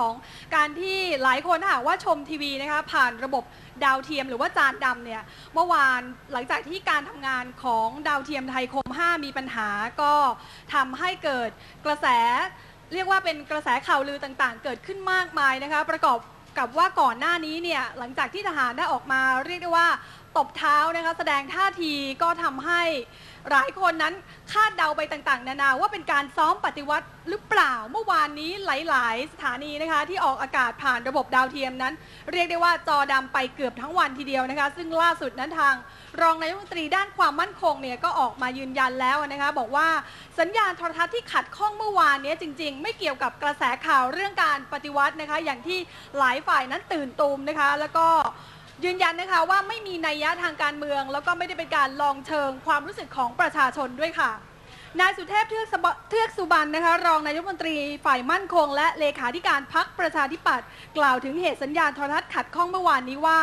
ของการที่หลายคนหากว่าชมทีวีนะคะผ่านระบบดาวเทียมหรือว่าจานดำเนี่ยเมื่อวานหลังจากที่การทำงานของดาวเทียมไทยคม 5 มีปัญหาก็ทำให้เกิดกระแส เรียกว่าเป็นกระแสข่าวลือต่างๆ เกิดขึ้นมากมายนะคะประกอบกับว่าก่อนหน้านี้เนี่ยหลังจากที่ทหารได้ออกมาเรียกได้ว่าตบเท้านะคะแสดงท่าทีก็ทำให้หลายคนนั้นคาดเดาไปต่างๆ นานาว่าเป็นการซ้อมปฏิวัติหรือเปล่าเมื่อวานนี้หลาย ๆ สถานีนะคะ ที่ออกอากาศผ่านระบบดาวเทียมนั้น เรียกได้ว่าจอดำไปเกือบทั้งวันทีเดียวนะคะ ซึ่งล่าสุดนั้นทาง รองนายกรัฐมนตรีด้านความมั่นคงเนี่ยก็ออกมายืนยันแล้วนะคะ บอกว่าสัญญาณโทรทัศน์ที่ขัดข้องเมื่อวานนี้จริง ๆ ไม่เกี่ยวกับกระแสข่าวเรื่องการปฏิวัตินะคะ อย่างที่หลายฝ่ายนั้นตื่นตูมนะคะ แล้วก็ ยืนยันนะคะว่าไม่มีนัยยะทางการเมือง แล้วก็ไม่ได้เป็นการลองเชิงความรู้สึกของประชาชนด้วยค่ะ นายสุเทพเทือกสบเทือกสุบรรณนะคะ รองนายกรัฐมนตรีฝ่ายมั่นคง และเลขาธิการพักประชาธิปัตย์กล่าวถึงเหตุสัญญาณโทรทัศน์ขัดข้องเมื่อวานนี้ว่า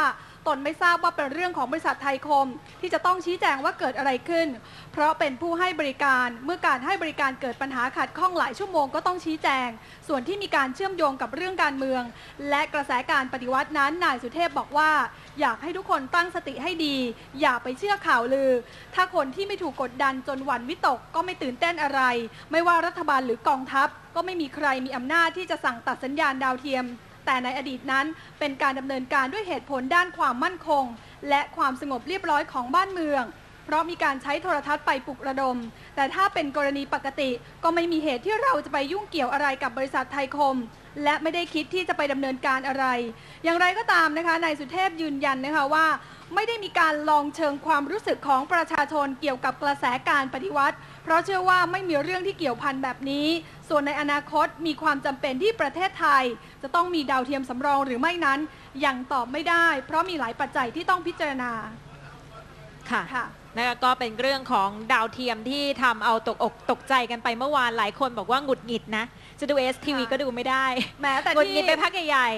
ตนไม่ทราบว่าเป็นเรื่องของบริษัทไทยคม ที่จะต้องชี้แจงว่าเกิดอะไรขึ้น เพราะเป็นผู้ให้บริการเมื่อการให้บริการเกิดปัญหาขัดข้องหลายชั่วโมงก็ต้องชี้แจง ส่วนที่มีการเชื่อมโยงกับเรื่องการเมือง และกระแสการปฏิวัตินั้นนายสุเทพบอกว่า อยากให้ทุกคนตั้งสติให้ดี อย่าไปเชื่อข่าวลือ ถ้าคนที่ไม่ถูกกดดันจนหวั่นวิตกก็ไม่ตื่นเต้นอะไร ไม่ว่ารัฐบาลหรือกองทัพ ก็ไม่มีใครมีอำนาจที่จะสั่งตัดสัญญาณดาวเทียม แต่ในอดีตนั้น เป็นการดำเนินการด้วยเหตุผลด้านความมั่นคง และความสงบเรียบร้อยของบ้านเมือง เพราะมีการใช้โทรทัศน์ไปปลุกระดม แต่ถ้าเป็นกรณีปกติก็ไม่มีเหตุที่เราจะไปยุ่งเกี่ยวอะไรกับบริษัทไทยคม และไม่ได้คิดที่จะไปดำเนินการอะไร อย่างไรก็ตามนะคะนายสุเทพยืนยันนะคะว่าไม่ได้มีการลองเชิงความรู้สึกของประชาชนเกี่ยวกับกระแสการปฏิวัติ เพราะเชื่อว่าไม่มีเรื่องที่เกี่ยวพันแบบนี้ ส่วนในอนาคตมีความจำเป็นที่ประเทศไทย จะต้องมีดาวเทียมสำรองหรือไม่นั้นยังตอบไม่ได้ เพราะมีหลายปัจจัยที่ต้องพิจารณาค่ะค่ะนะคะก็เป็นเรื่องของดาวเทียมที่ทำเอาตกอกตกใจกันไปเมื่อวานหลายคนบอกว่าหงุดหงิดนะ จะดูเอสทีวีค่ะก็ดูไม่ได้แม้แต่หงุดหที่งิดไปพักใหญ่